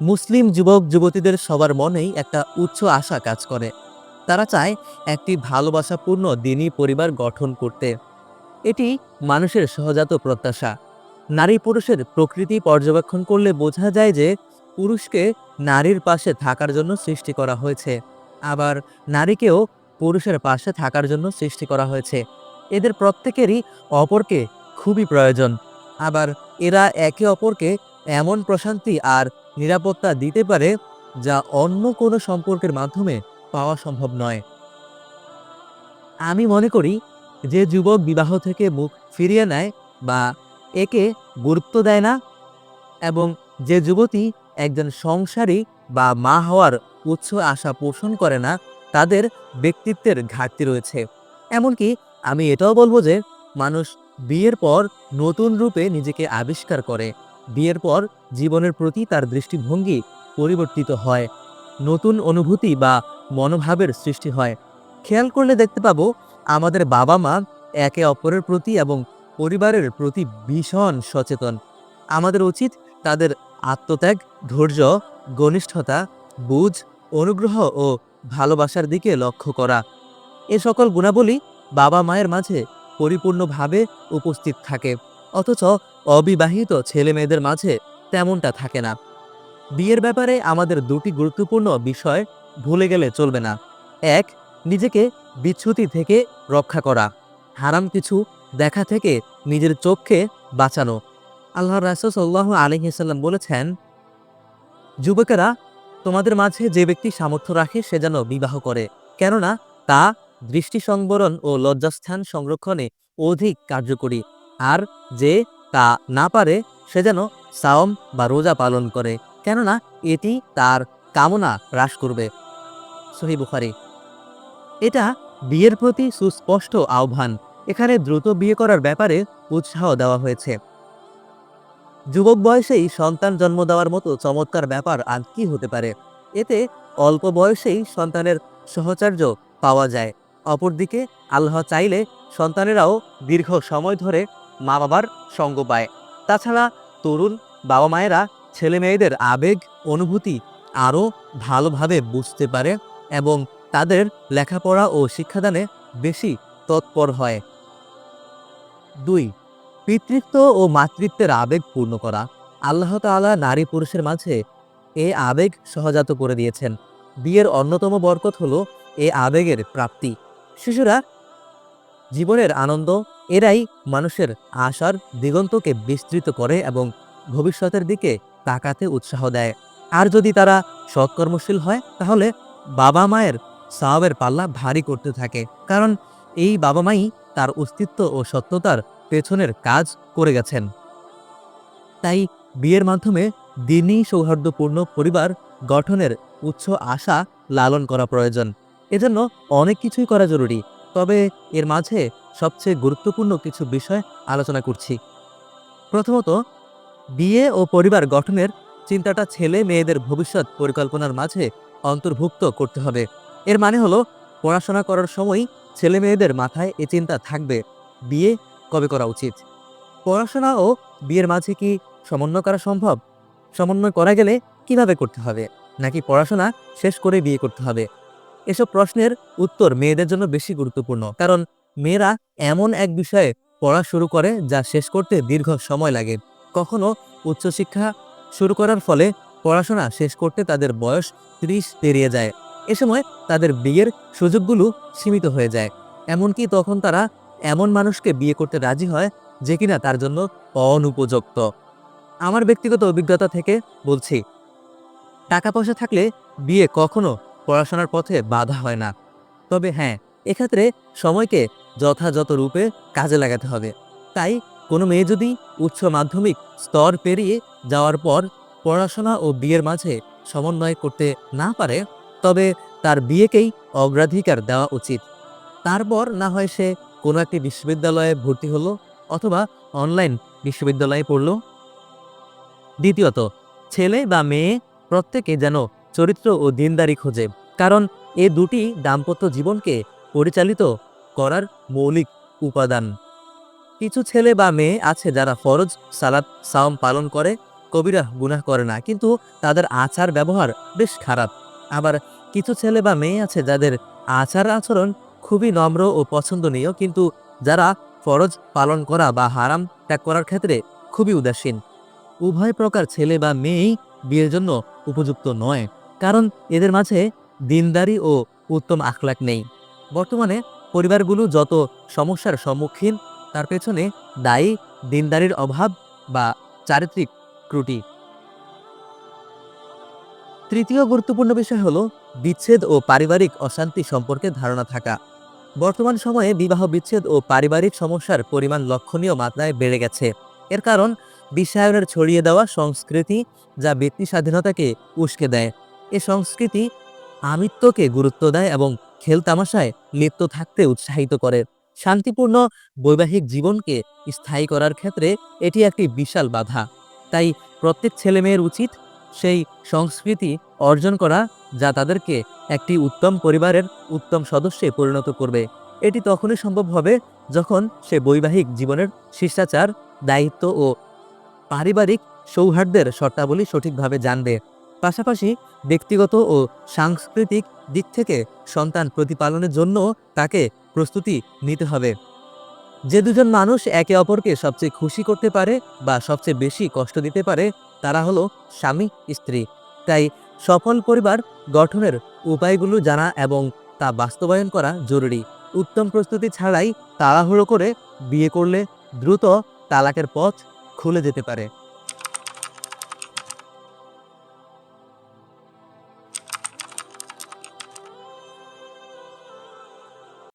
মুসলিম যুবক যুবতীদের সবার মনেই একটা উচ্চ আশা কাজ করে। তারা চায় একটি ভালোবাসাপূর্ণ দিনী পরিবার গঠন করতে। এটি মানুষের সহজাত প্রত্যাশা। নারী পুরুষের প্রকৃতি পর্যবেক্ষণ করলে বোঝা যায় যে পুরুষকে নারীর পাশে থাকার জন্য সৃষ্টি করা হয়েছে। আবার নারীকেও পুরুষের পাশে থাকার জন্য সৃষ্টি করা হয়েছে। এদের প্রত্যেকেরই অপরকে খুবই প্রয়োজন। আবার এরা একে অপরকে এমন প্রশান্তি আর নিরাপত্তা দিতে পারে যা অন্য কোনো সম্পর্কের মাধ্যমে পাওয়া সম্ভব নয়। আমি মনে করি যে যুবক বিবাহ থেকে মুখ ফিরিয়ে নেয় বা একে গুরুত্ব দেয় না এবং যে যুবতী একজন সংসারী বা মা হওয়ার উচ্চ আশা পোষণ করে না, তাদের ব্যক্তিত্বের ঘাটতি রয়েছে। এমনকি আমি এটাও বলব যে মানুষ বিয়ের পর নতুন রূপে নিজেকে আবিষ্কার করে। বিয়ের পর জীবনের প্রতি তার দৃষ্টিভঙ্গি পরিবর্তিত হয়, নতুন অনুভূতি বা মনোভাবের সৃষ্টি হয়। খেয়াল করলে দেখতে পাবো, আমাদের বাবা মা একে অপরের প্রতি এবং পরিবারের প্রতি ভীষণ সচেতন। আমাদের উচিত তাদের আত্মত্যাগ, ধৈর্য, ঘনিষ্ঠতা, বুঝ, অনুগ্রহ ও ভালোবাসার দিকে লক্ষ্য করা। এ সকল গুণাবলী বাবা মায়ের মাঝে পরিপূর্ণভাবে উপস্থিত থাকে। অথচ অবিবাহিত ছেলে মেয়েদের মাঝে তেমনটা থাকে না। বিয়ের ব্যাপারে আমাদের দুটি গুরুত্বপূর্ণ বিষয় ভুলে গেলে চলবে না। এক, নিজেকে বিচ্যুতি থেকে রক্ষা করা। হারাম কিছু দেখা থেকে নিজের চোখকে বাঁচানো। আল্লাহ রাসুল সাল্লাহ আলহিসাল্লাম বলেছেন, যুবকেরা, তোমাদের মাঝে যে ব্যক্তি সামর্থ্য রাখে সে যেন বিবাহ করে। কেননা, তা দৃষ্টি সংবরণ ও লজ্জাস্থান সংরক্ষণে অধিক কার্যকরী। আর যে তা না পারে, সে যেন সাওম বা রোজা পালন করে। কেননা এটি তার কামনা হ্রাস করবে। সহি বুখারি। এটা বিয়ের প্রতি সুস্পষ্ট আহ্বান। এখানে দ্রুত বিয়ে করার ব্যাপারে উৎসাহ দেওয়া হয়েছে। যুবক বয়সেই সন্তান জন্ম দেওয়ার মতো চমৎকার ব্যাপার আর কি হতে পারে? এতে অল্প বয়সেই সন্তানের সহচার্য পাওয়া যায়। অপরদিকে আল্লাহ চাইলে সন্তানেরাও দীর্ঘ সময় ধরে মা বাবার সঙ্গ পায়। তাছাড়া তরুণ বাবা মায়েরা ছেলে মেয়েদের আবেগ, অনুভূতি আরও ভালোভাবে বুঝতে পারে এবং তাদের লেখাপড়া ও শিক্ষাদানে বেশি তৎপর হয়। দুই, পিতৃত্ব ও মাতৃত্বের আবেগ পূর্ণ করা। আল্লাহ তাআলা নারী পুরুষের মাঝে এ আবেগ সহজাত করে দিয়েছেন। বিয়ের অন্যতম বরকত হল এ আবেগের প্রাপ্তি। শিশুরা জীবনের আনন্দ এরাই মানুষের আশার দিগন্তকে বিস্তৃত করে এবং ভবিষ্যতের দিকে তাকাতে উৎসাহ দেয়। আর যদি তারা সৎকর্মশীল হয়, তাহলে বাবা মায়ের সাহাবের পাল্লা ভারী করতে থাকে, কারণ এই বাবা মাই তার অস্তিত্ব ও সত্যতার পেছনের কাজ করে গেছেন। তাই বিয়ের মাধ্যমে দিনই সৌহার্দ্যপূর্ণ পরিবার গঠনের উচ্চ আশা লালন করা প্রয়োজন। এজন্য অনেক কিছুই করা জরুরি। তবে এর মাঝে সবচেয়ে গুরুত্বপূর্ণ কিছু বিষয় আলোচনা করছি। প্রথমত, বিয়ে ও পরিবার গঠনের চিন্তাটা ছেলে মেয়েদের ভবিষ্যৎ পরিকল্পনার মাঝে অন্তর্ভুক্ত করতে হবে। এর মানে হলো, পড়াশোনা করার সময় ছেলে মেয়েদের মাথায় এ চিন্তা থাকবে, বিয়ে কবে করা উচিত? পড়াশোনা ও বিয়ের মাঝে কি সমন্বয় করা সম্ভব? সমন্বয় করা গেলে কীভাবে করতে হবে? নাকি পড়াশোনা শেষ করে বিয়ে করতে হবে? এসব প্রশ্নের উত্তর মেয়েদের জন্য বেশি গুরুত্বপূর্ণ। কারণ মেয়েরা এমন এক বিষয়ে পড়া শুরু করে যা শেষ করতে দীর্ঘ সময় লাগে। কখনো উচ্চশিক্ষা শুরু করার ফলে পড়াশোনা শেষ করতে তাদের বয়স ত্রিশ পেরিয়ে যায়। এ সময় তাদের বিয়ের সুযোগগুলো সীমিত হয়ে যায়। এমনকি তখন তারা এমন মানুষকে বিয়ে করতে রাজি হয় যে কিনা তার জন্য অনুপযুক্ত। আমার ব্যক্তিগত অভিজ্ঞতা থেকে বলছি, টাকা পয়সা থাকলে বিয়ে কখনো পড়াশোনার পথে বাধা হয় না। তবে হ্যাঁ এক্ষেত্রে সময়কে যথাযথ রূপে কাজে লাগাতে হবে। তাই কোনো মেয়ে যদি উচ্চ মাধ্যমিক স্তর পেরিয়ে যাওয়ার পর পড়াশোনা ও বিয়ের মাঝে সমন্বয় করতে না পারে, তবে তার বিয়েকেই অগ্রাধিকার দেওয়া উচিত। তারপর না হয় সে কোনো একটি বিশ্ববিদ্যালয়ে ভর্তি হলো অথবা অনলাইন বিশ্ববিদ্যালয়ে পড়ল। দ্বিতীয়ত, ছেলে বা মেয়ে প্রত্যেকে যেন চরিত্র ও দিনদারি খোঁজে, কারণ এ দুটি দাম্পত্য জীবনকে পরিচালিত করার মৌলিক উপাদান। কিছু ছেলে বা মেয়ে আছে যারা ফরজ সালাদ সাওম পালন করে, কবিরা গুনাহ করে না, কিন্তু তাদের আচার ব্যবহার বেশ খারাপ। আবার কিছু ছেলে বা মেয়ে আছে যাদের আচার আচরণ খুবই নম্র ও পছন্দনীয়, কিন্তু যারা ফরজ পালন করা বা হারাম ত্যাগ করার ক্ষেত্রে খুবই উদাসীন। উভয় প্রকার ছেলে বা মেয়েই বিয়ের জন্য উপযুক্ত নয়। কারণ এদের মাঝে দিনদারি ও উত্তম আখলাক নেই। বর্তমানে পরিবারগুলো যত সমস্যার সম্মুখীন, তার পেছনে দায়ী, দিনদারির অভাব বা চারিত্রিক ত্রুটি। তৃতীয় গুরুত্বপূর্ণ বিষয় হলো বিচ্ছেদ ও পারিবারিক অশান্তি সম্পর্কে ধারণা থাকা। বর্তমান সময়ে বিবাহ, বিচ্ছেদ ও পারিবারিক সমস্যার পরিমাণ লক্ষণীয় মাত্রায় বেড়ে গেছে। এর কারণ বিশ্বায়নের ছড়িয়ে দেওয়া সংস্কৃতি যা ব্যক্তি স্বাধীনতাকে উস্কে দেয়। এ সংস্কৃতি আমিত্বকে গুরুত্ব দেয় এবং খেলতামাশায় লিপ্ত থাকতে উৎসাহিত করে। শান্তিপূর্ণ বৈবাহিক জীবনকে স্থায়ী করার ক্ষেত্রে এটি একটি বিশাল বাধা। তাই প্রত্যেক ছেলেমেয়ের উচিত সেই সংস্কৃতি অর্জন করা যা তাদেরকে একটি উত্তম পরিবারের উত্তম সদস্যে পরিণত করবে। এটি তখনই সম্ভব হবে যখন সে বৈবাহিক জীবনের শিষ্টাচার, দায়িত্ব ও পারিবারিক সৌহার্দ্যের শর্তাবলী সঠিকভাবে জানবে। পাশাপাশি ব্যক্তিগত ও সাংস্কৃতিক দিক থেকে সন্তান প্রতিপালনের জন্য তাকে প্রস্তুতি নিতে হবে। যে দুজন মানুষ একে অপরকে সবচেয়ে খুশি করতে পারে বা সবচেয়ে বেশি কষ্ট দিতে পারে, তারা হলো স্বামী, স্ত্রী। তাই সফল পরিবার গঠনের উপায়গুলো জানা এবং তা বাস্তবায়ন করা জরুরি। উত্তম প্রস্তুতি ছাড়াই তাড়াহুড়ো করে বিয়ে করলে দ্রুত তালাকের পথ খুলে যেতে পারে।